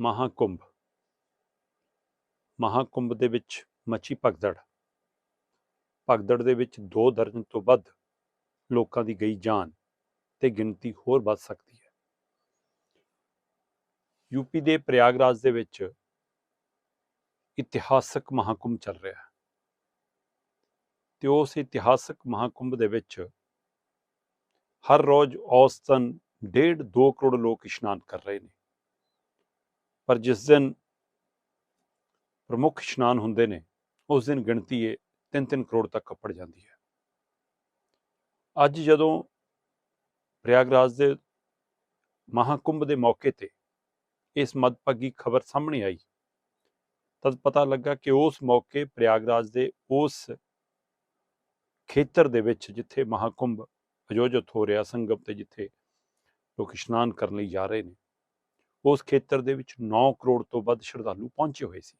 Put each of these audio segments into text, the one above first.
ਮਹਾਕੁੰਭ। ਮਹਾਕੁੰਭ ਦੇ ਵਿੱਚ ਮੱਛੀ ਭਗਦੜ। ਭਗਦੜ ਦੇ ਵਿੱਚ 2 ਦਰਜਨ ਤੋਂ ਵੱਧ ਲੋਕਾਂ ਦੀ ਗਈ ਜਾਨ ਤੇ ਗਿਣਤੀ ਹੋਰ ਵੱਧ ਸਕਦੀ ਹੈ। ਯੂਪੀ ਦੇ ਪ੍ਰਯਾਗਰਾਜ ਦੇ ਵਿੱਚ ਇਤਿਹਾਸਕ ਮਹਾਕੁੰਭ ਚੱਲ ਰਿਹਾ ਹੈ। ਤੇ ਉਸ ਇਤਿਹਾਸਕ ਮਹਾਕੁੰਭ ਦੇ ਵਿੱਚ ਹਰ ਰੋਜ਼ ਔਸਤਨ 1.5 2 ਕਰੋੜ ਲੋਕ ਇਸ਼ਨਾਨ ਕਰ ਰਹੇ ਨੇ। ਪਰ ਜਿਸ ਦਿਨ ਪ੍ਰਮੁੱਖ ਇਸ਼ਨਾਨ ਹੁੰਦੇ ਨੇ, ਉਸ ਦਿਨ ਗਿਣਤੀ ਇਹ 3-3 ਕਰੋੜ ਤੱਕ ਕੱਪੜ ਜਾਂਦੀ ਹੈ। ਅੱਜ ਜਦੋਂ ਪ੍ਰਯਾਗਰਾਜ ਦੇ ਮਹਾਕੁੰਭ ਦੇ ਮੌਕੇ ਤੇ ਇਸ ਮਦਭਾਗੀ ਖਬਰ ਸਾਹਮਣੇ ਆਈ, ਤਦ ਪਤਾ ਲੱਗਾ ਕਿ ਉਸ ਮੌਕੇ ਪ੍ਰਯਾਗਰਾਜ ਦੇ ਉਸ ਖੇਤਰ ਦੇ ਵਿੱਚ ਜਿੱਥੇ ਮਹਾਕੁੰਭ ਆਯੋਜਿਤ ਹੋ ਰਿਹਾ ਸੰਗਮ ਤੇ ਜਿੱਥੇ ਲੋਕ ਇਸ਼ਨਾਨ ਕਰਨ ਲਈ ਜਾ ਰਹੇ ਨੇ ਉਸ ਖੇਤਰ ਦੇ ਵਿੱਚ 9 ਕਰੋੜ ਤੋਂ ਵੱਧ ਸ਼ਰਧਾਲੂ ਪਹੁੰਚੇ ਹੋਏ ਸੀ।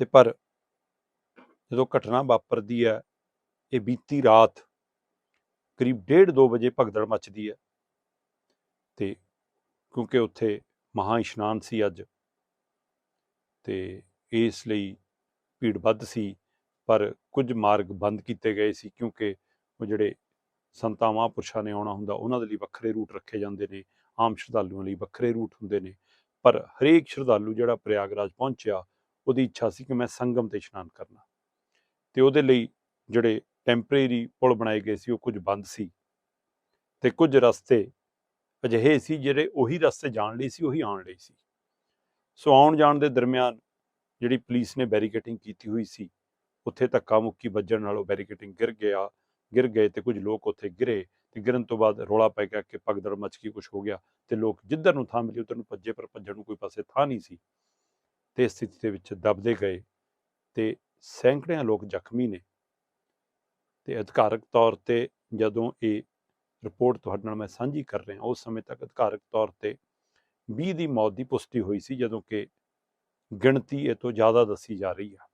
ਤੇ ਪਰ ਜਦੋਂ ਘਟਨਾ ਵਾਪਰਦੀ ਹੈ, ਇਹ ਬੀਤੀ ਰਾਤ ਕਰੀਬ 1:30 2 ਵਜੇ ਭਗਦੜ ਮੱਚਦੀ ਹੈ। ਤੇ ਕਿਉਂਕਿ ਉੱਥੇ ਮਹਾ ਇਸ਼ਨਾਨ ਸੀ ਅੱਜ, ਤੇ ਇਸ ਲਈ ਭੀੜ ਵੱਧ ਸੀ, ਪਰ ਕੁਝ ਮਾਰਗ ਬੰਦ ਕੀਤੇ ਗਏ ਸੀ ਕਿਉਂਕਿ ਉਹ ਜਿਹੜੇ ਸੰਤਾਂ ਮਹਾਂਪੁਰਸ਼ਾਂ ਨੇ ਆਉਣਾ ਹੁੰਦਾ, ਉਹਨਾਂ ਦੇ ਲਈ ਵੱਖਰੇ ਰੂਟ ਰੱਖੇ ਜਾਂਦੇ ਨੇ, ਆਮ ਸ਼ਰਧਾਲੂਆਂ ਲਈ ਵੱਖਰੇ ਰੂਟ ਹੁੰਦੇ ਨੇ। ਪਰ ਹਰੇਕ ਸ਼ਰਧਾਲੂ ਜਿਹੜਾ ਪ੍ਰਯਾਗਰਾਜ ਪਹੁੰਚਿਆ, ਉਹਦੀ ਇੱਛਾ ਸੀ ਕਿ ਮੈਂ ਸੰਗਮ ਤੇ ਇਸ਼ਨਾਨ ਕਰਨਾ। ਤੇ ਉਹਦੇ ਲਈ ਜਿਹੜੇ ਟੈਂਪਰੇਰੀ ਪੁਲ ਬਣਾਏ ਗਏ ਸੀ, ਉਹ ਕੁਝ ਬੰਦ ਸੀ। ਤੇ ਕੁਝ ਰਸਤੇ ਅਜਿਹੇ ਸੀ ਜਿਹੜੇ ਉਹੀ ਰਸਤੇ ਜਾਣ ਲਈ ਸੀ, ਉਹੀ ਆਉਣ ਲਈ ਸੀ। ਸੋ ਆਉਣ ਜਾਣ ਦੇ ਦਰਮਿਆਨ ਜਿਹੜੀ ਪੁਲਿਸ ਨੇ ਬੈਰੀਕੇਟਿੰਗ ਕੀਤੀ ਹੋਈ ਸੀ, ਉੱਥੇ ਧੱਕਾ ਮੁੱਕੀ ਵੱਜਣ ਨਾਲ ਉਹ ਬੈਰੀਕੇਟਿੰਗ ਗਿਰ ਗਿਆ। ਗਿਰ ਗਏ ਤੇ ਕੁਝ ਲੋਕ ਉੱਥੇ ਗਿਰੇ ਤੇ ਗਿਰਨ ਤੋਂ ਬਾਅਦ ਰੋਲਾ ਪੈ ਗਿਆ ਕਿ ਪਗਦੜ ਮਚ ਗਈ ਕੁਝ ਹੋ ਗਿਆ ਤੇ ਲੋਕ ਜਿੱਧਰ ਨੂੰ ਥਾਂ ਮਿਲੀ ਉਧਰ ਨੂੰ ਭੱਜੇ ਪਰ ਭੱਜਣ ਨੂੰ ਕੋਈ ਪਾਸੇ ਥਾਂ ਨਹੀਂ ਸੀ ਤੇ ਸਥਿਤੀ ਦੇ ਵਿੱਚ ਦਬਦੇ ਗਏ ਤੇ ਸੈਂਕੜਿਆਂ ਲੋਕ ਜ਼ਖਮੀ ਨੇ ਤੇ ਅਧਿਕਾਰਕ ਤੌਰ ਤੇ ਜਦੋਂ ਇਹ ਰਿਪੋਰਟ ਤੁਹਾਡੇ ਨਾਲ ਮੈਂ ਸਾਂਝੀ ਕਰ ਰਿਹਾ ਉਸ ਸਮੇਂ ਤੱਕ ਅਧਿਕਾਰਕ ਤੌਰ ਤੇ 20 ਦੀ ਮੌਤ ਦੀ ਪੁਸ਼ਟੀ ਹੋਈ ਸੀ ਜਦੋਂ ਕਿ ਗਿਣਤੀ ਇਹ ਤੋਂ ਜ਼ਿਆਦਾ ਦੱਸੀ ਜਾ ਰਹੀ ਹੈ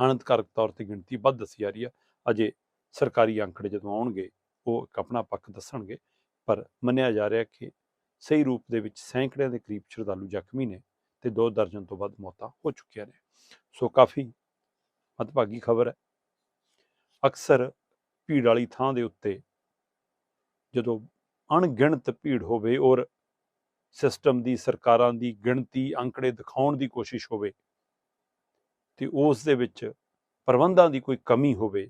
ਅਨੰਤਕਾਰਕ ਤੌਰ ਤੇ ਗਿਣਤੀ ਵੱਧ ਦੱਸੀ ਜਾ ਰਹੀ ਆ ਅਜੇ ਸਰਕਾਰੀ ਅੰਕੜੇ ਜਦੋਂ ਆਉਣਗੇ, ਉਹ ਇੱਕ ਆਪਣਾ ਪੱਖ ਦੱਸਣਗੇ, ਪਰ ਮੰਨਿਆ ਜਾ ਰਿਹਾ ਕਿ ਸਹੀ ਰੂਪ ਦੇ ਵਿੱਚ ਸੈਂਕੜਿਆਂ ਦੇ ਕਰੀਬ ਸ਼ਰਧਾਲੂ ਜ਼ਖਮੀ ਨੇ ਤੇ ਦੋ ਦਰਜਨ ਤੋਂ ਵੱਧ ਮੌਤਾਂ ਹੋ ਚੁੱਕੀਆਂ ਨੇ। ਸੋ ਕਾਫੀ ਮਤਭਾਗੀ ਖਬਰ ਹੈ। ਅਕਸਰ ਭੀੜ ਵਾਲੀ ਥਾਂ ਦੇ ਉੱਤੇ ਜਦੋਂ ਅਣਗਿਣਤ ਭੀੜ ਹੋਵੇ ਔਰ ਸਿਸਟਮ ਦੀ, ਸਰਕਾਰਾਂ ਦੀ ਗਿਣਤੀ, ਅੰਕੜੇ ਦਿਖਾਉਣ ਦੀ ਕੋਸ਼ਿਸ਼ ਹੋਵੇ ਤੇ ਉਸ ਦੇ ਵਿੱਚ ਪ੍ਰਬੰਧਾਂ ਦੀ ਕੋਈ ਕਮੀ ਹੋਵੇ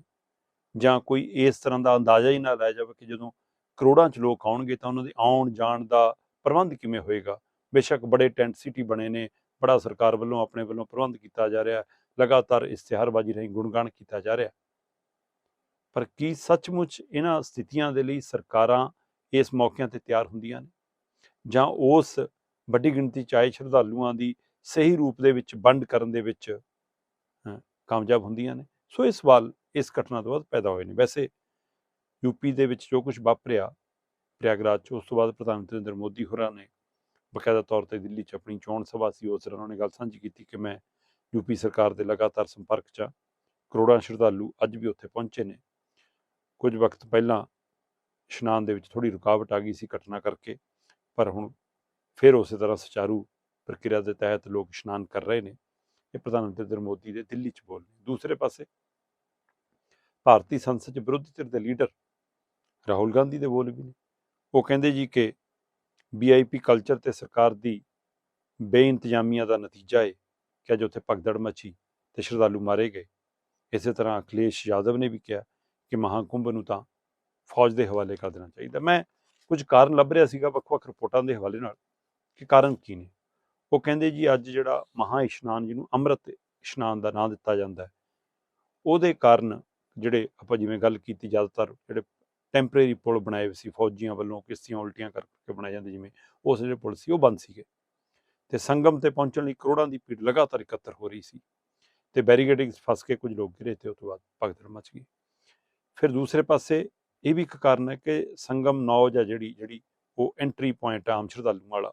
ਜਾਂ ਕੋਈ ਇਸ ਤਰ੍ਹਾਂ ਦਾ ਅੰਦਾਜ਼ਾ ਹੀ ਨਾ ਲਾਇਆ ਜਾਵੇ ਕਿ ਜਦੋਂ ਕਰੋੜਾਂ ਚ ਲੋਕ ਆਉਣਗੇ ਤਾਂ ਉਹਨਾਂ ਦੇ ਆਉਣ ਜਾਣ ਦਾ ਪ੍ਰਬੰਧ ਕਿਵੇਂ ਹੋਏਗਾ? ਬੇਸ਼ੱਕ ਬੜੇ ਟੈਂਟ ਸਿਟੀ ਬਣੇ ਨੇ, ਬੜਾ ਸਰਕਾਰ ਵੱਲੋਂ ਆਪਣੇ ਵੱਲੋਂ ਪ੍ਰਬੰਧ ਕੀਤਾ ਜਾ ਰਿਹਾ, ਲਗਾਤਾਰ ਇਸ਼ਤਿਹਾਰਬਾਜ਼ੀ ਰਾਹੀਂ ਗੁਣਗਾਨ ਕੀਤਾ ਜਾ ਰਿਹਾ। ਪਰ ਕੀ ਸੱਚਮੁੱਚ ਇਹਨਾਂ ਸਥਿਤੀਆਂ ਦੇ ਲਈ ਸਰਕਾਰਾਂ ਇਸ ਮੌਕਿਆਂ ਤੇ ਤਿਆਰ ਹੁੰਦੀਆਂ ਨੇ? ਜਾਂ ਉਸ ਵੱਡੀ ਗਿਣਤੀ ਚ ਆਏ ਸ਼ਰਧਾਲੂਆਂ ਦੀ ਸਹੀ ਰੂਪ ਦੇ ਵਿੱਚ ਵੰਡ ਕਰਨ ਦੇ ਵਿੱਚ ਕਾਮਯਾਬ ਹੁੰਦੀਆਂ ਨੇ? ਸੋ ਇਹ ਸਵਾਲ ਇਸ ਘਟਨਾ ਤੋਂ ਬਾਅਦ ਪੈਦਾ ਹੋਏ ਨੇ। ਵੈਸੇ ਯੂਪੀ ਦੇ ਵਿੱਚ ਜੋ ਕੁਝ ਵਾਪਰਿਆ, ਪ੍ਰਯਾਗਰਾਜ ਚ, ਉਸ ਤੋਂ ਬਾਅਦ ਪ੍ਰਧਾਨ ਮੰਤਰੀ ਨਰਿੰਦਰ ਮੋਦੀ ਹੋਰਾਂ ਨੇ ਬਕਾਇਦਾ ਤੌਰ ਤੇ ਦਿੱਲੀ ਚ ਆਪਣੀ ਚੋਣ ਸਭਾ ਸੀ, ਉਸ ਦੌਰਾਨ ਉਹਨਾਂ ਨੇ ਗੱਲ ਸਾਂਝੀ ਕੀਤੀ ਕਿ ਮੈਂ ਯੂਪੀ ਸਰਕਾਰ ਦੇ ਲਗਾਤਾਰ ਸੰਪਰਕ ਚ ਹਾਂ। ਕਰੋੜਾਂ ਸ਼ਰਧਾਲੂ ਅੱਜ ਵੀ ਉੱਥੇ ਪਹੁੰਚੇ ਨੇ। ਕੁਝ ਵਕਤ ਪਹਿਲਾਂ ਇਸ਼ਨਾਨ ਦੇ ਵਿੱਚ ਥੋੜੀ ਰੁਕਾਵਟ ਆ ਗਈ ਸੀ ਘਟਨਾ ਕਰਕੇ, ਪਰ ਹੁਣ ਫਿਰ ਉਸੇ ਤਰ੍ਹਾਂ ਸੁਚਾਰੂ ਪ੍ਰਕਿਰਿਆ ਦੇ ਤਹਿਤ ਲੋਕ ਇਸ਼ਨਾਨ ਕਰ ਰਹੇ ਨੇ। ਇਹ ਪ੍ਰਧਾਨ ਮੰਤਰੀ ਨਰਿੰਦਰ ਮੋਦੀ ਦੇ ਦਿੱਲੀ 'ਚ ਬੋਲ ਨੇ। ਦੂਸਰੇ ਪਾਸੇ ਭਾਰਤੀ ਸੰਸਦ 'ਚ ਵਿਰੋਧੀ ਧਿਰ ਦੇ ਲੀਡਰ ਰਾਹੁਲ ਗਾਂਧੀ ਦੇ ਬੋਲ ਵੀ ਨੇ। ਉਹ ਕਹਿੰਦੇ ਜੀ ਕਿ ਵੀਆਈਪੀ ਕਲਚਰ ਤੇ ਸਰਕਾਰ ਦੀ ਬੇਇੰਤਜ਼ਾਮੀਆਂ ਦਾ ਨਤੀਜਾ ਹੈ ਕਿ ਅੱਜ ਉੱਥੇ ਭਗਦੜ ਮਚੀ ਤੇ ਸ਼ਰਧਾਲੂ ਮਾਰੇ ਗਏ। ਇਸੇ ਤਰ੍ਹਾਂ ਅਖਿਲੇਸ਼ ਯਾਦਵ ਨੇ ਵੀ ਕਿਹਾ ਕਿ ਮਹਾਕੁੰਭ ਨੂੰ ਤਾਂ ਫੌਜ ਦੇ ਹਵਾਲੇ ਕਰ ਦੇਣਾ ਚਾਹੀਦਾ। ਮੈਂ ਕੁਝ ਕਾਰਨ ਲੱਭ ਰਿਹਾ ਸੀਗਾ ਵੱਖ-ਵੱਖ ਰਿਪੋਰਟਾਂ ਦੇ ਹਵਾਲੇ ਨਾਲ ਕਿ ਕਾਰਨ ਕੀ ਨੇ। ਉਹ ਕਹਿੰਦੇ ਜੀ ਅੱਜ ਜਿਹੜਾ ਮਹਾ ਇਸ਼ਨਾਨ ਜਿਹਨੂੰ ਅੰਮ੍ਰਿਤ ਇਸ਼ਨਾਨ ਦਾ ਨਾਂ ਦਿੱਤਾ ਜਾਂਦਾ ਹੈ, ਉਹਦੇ ਕਾਰਨ ਜਿਹੜੇ ਆਪਾਂ ਜਿਵੇਂ ਗੱਲ ਕੀਤੀ ਜ਼ਿਆਦਾਤਰ, ਜਿਹੜੇ ਟੈਂਪਰੇਰੀ ਪੁਲ ਬਣਾਏ ਸੀ, ਫੌਜੀਆਂ ਵੱਲੋਂ ਕਿਸ਼ਤੀਆਂ ਉਲਟੀਆਂ ਕਰਕੇ ਬਣਾਏ ਜਾਂਦੇ, ਜਿਵੇਂ ਉਸ ਜਿਹੜੇ ਪੁਲ ਸੀ, ਉਹ ਬੰਦ ਸੀਗੇ। ਤੇ ਸੰਗਮ ਤੇ ਪਹੁੰਚਣ ਲਈ ਕਰੋੜਾਂ ਦੀ ਭੀੜ ਲਗਾਤਾਰ ਇਕੱਤਰ ਹੋ ਰਹੀ ਸੀ ਤੇ ਬੈਰੀਕੇਡਿੰਗ 'ਚ ਫਸ ਕੇ ਕੁਝ ਲੋਕ ਗਿਰੇ ਤੇ ਉਸ ਤੋਂ ਬਾਅਦ ਭਗਦੜ ਮਚ ਗਈ। ਫਿਰ ਦੂਸਰੇ ਪਾਸੇ ਇਹ ਵੀ ਇੱਕ ਕਾਰਨ ਹੈ ਕਿ ਸੰਗਮ ਨੌਜ ਆ ਜਿਹੜੀ ਜਿਹੜੀ ਉਹ ਐਂਟਰੀ ਪੁਆਇੰਟ ਆਮ ਸ਼ਰਧਾਲੂ ਵਾਲਾ,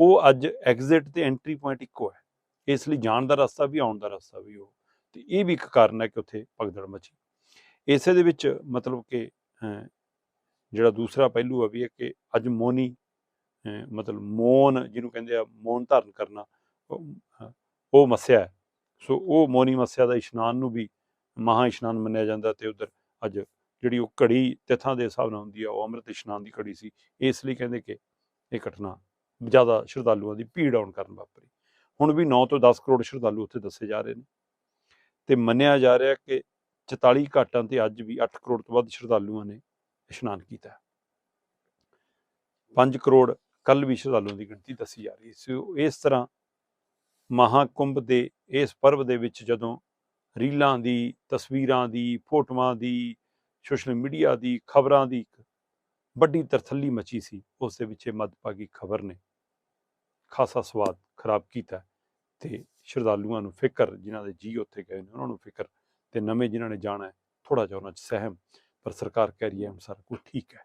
ਉਹ ਅੱਜ ਐਗਜ਼ਿਟ ਤੇ ਐਂਟਰੀ ਪੁਆਇੰਟ ਇੱਕੋ ਹੈ। ਇਸ ਲਈ ਜਾਣ ਦਾ ਰਸਤਾ ਵੀ, ਆਉਣ ਦਾ ਰਸਤਾ ਵੀ ਉਹ। ਤੇ ਇਹ ਵੀ ਇੱਕ ਕਾਰਨ ਹੈ ਕਿ ਉੱਥੇ ਭਗਦੜ ਮਚੀ ਇਸੇ ਦੇ ਵਿੱਚ ਮਤਲਬ ਕਿ ਜਿਹੜਾ ਦੂਸਰਾ ਪਹਿਲੂ ਹੈ ਵੀ ਹੈ ਕਿ ਅੱਜ ਮੋਨੀ ਮਤਲਬ ਮੌਨ ਜਿਹਨੂੰ ਕਹਿੰਦੇ ਆ ਮੌਨ ਧਾਰਨ ਕਰਨਾ ਉਹ, ਅਹ, ਮੱਸਿਆ ਹੈ। ਸੋ ਉਹ ਮੌਨੀ ਮੱਸਿਆ ਦਾ ਇਸ਼ਨਾਨ ਨੂੰ ਵੀ ਮਹਾ ਇਸ਼ਨਾਨ ਮੰਨਿਆ ਜਾਂਦਾ ਤੇ ਉਧਰ ਅੱਜ ਜਿਹੜੀ ਉਹ ਘੜੀ ਤਿਥਾਂ ਦੇ ਹਿਸਾਬ ਨਾਲ ਹੁੰਦੀ ਆ ਉਹ ਅੰਮ੍ਰਿਤ ਇਸ਼ਨਾਨ ਦੀ ਘੜੀ ਸੀ ਇਸ ਲਈ ਕਹਿੰਦੇ ਕਿ ਇਹ ਘਟਨਾ ਜ਼ਿਆਦਾ ਸ਼ਰਧਾਲੂਆਂ ਦੀ ਭੀੜ ਆਉਣ ਕਾਰਨ ਵਾਪਰੀ। ਹੁਣ ਵੀ 9 ਤੋਂ 10 ਕਰੋੜ ਸ਼ਰਧਾਲੂ ਉੱਥੇ ਦੱਸੇ ਜਾ ਰਹੇ ਨੇ। ਤੇ ਮੰਨਿਆ ਜਾ ਰਿਹਾ ਕਿ 44 ਘਾਟਾਂ ਤੇ ਅੱਜ ਵੀ 8 ਕਰੋੜ ਤੋਂ ਵੱਧ ਸ਼ਰਧਾਲੂਆਂ ਨੇ ਇਸ਼ਨਾਨ ਕੀਤਾ ਹੈ। 5 ਕਰੋੜ ਕੱਲ ਵੀ ਸ਼ਰਧਾਲੂਆਂ ਦੀ ਗਿਣਤੀ ਦੱਸੀ ਜਾ ਰਹੀ ਹੈ। ਸੋ ਇਸ ਤਰ੍ਹਾਂ ਮਹਾਕੁੰਭ ਦੇ, ਇਸ ਪਰਵ ਦੇ ਵਿੱਚ ਜਦੋਂ ਰੀਲਾਂ ਦੀ, ਤਸਵੀਰਾਂ ਦੀ, ਫੋਟੋਆਂ ਦੀ, ਸੋਸ਼ਲ ਮੀਡੀਆ ਦੀ, ਖਬਰਾਂ ਦੀ ਇੱਕ ਵੱਡੀ ਤਰਥੱਲੀ ਮਚੀ ਸੀ, ਉਸ ਦੇ ਵਿੱਚ ਇਹ ਮੱਦਭਾਗੀ ਖਬਰ ਨੇ ਖਾਸਾ ਸਵਾਦ ਖਰਾਬ ਕੀਤਾ ਤੇ ਸ਼ਰਧਾਲੂਆਂ ਨੂੰ ਫਿਕਰ, ਜਿਨ੍ਹਾਂ ਦੇ ਜੀ ਉੱਥੇ ਗਏ ਨੇ, ਉਹਨਾਂ ਨੂੰ ਫਿਕਰ ਤੇ ਨਵੇਂ ਜਿਨ੍ਹਾਂ ਨੇ ਜਾਣਾ ਹੈ ਥੋੜਾ ਜਿਹਾ ਉਹਨਾਂ 'ਚ ਸਹਿਮ, ਪਰ ਸਰਕਾਰ ਕਹਿ ਰਹੀ ਹੈ ਹੁਣ ਸਾਰਾ ਕੁਝ ਠੀਕ ਹੈ।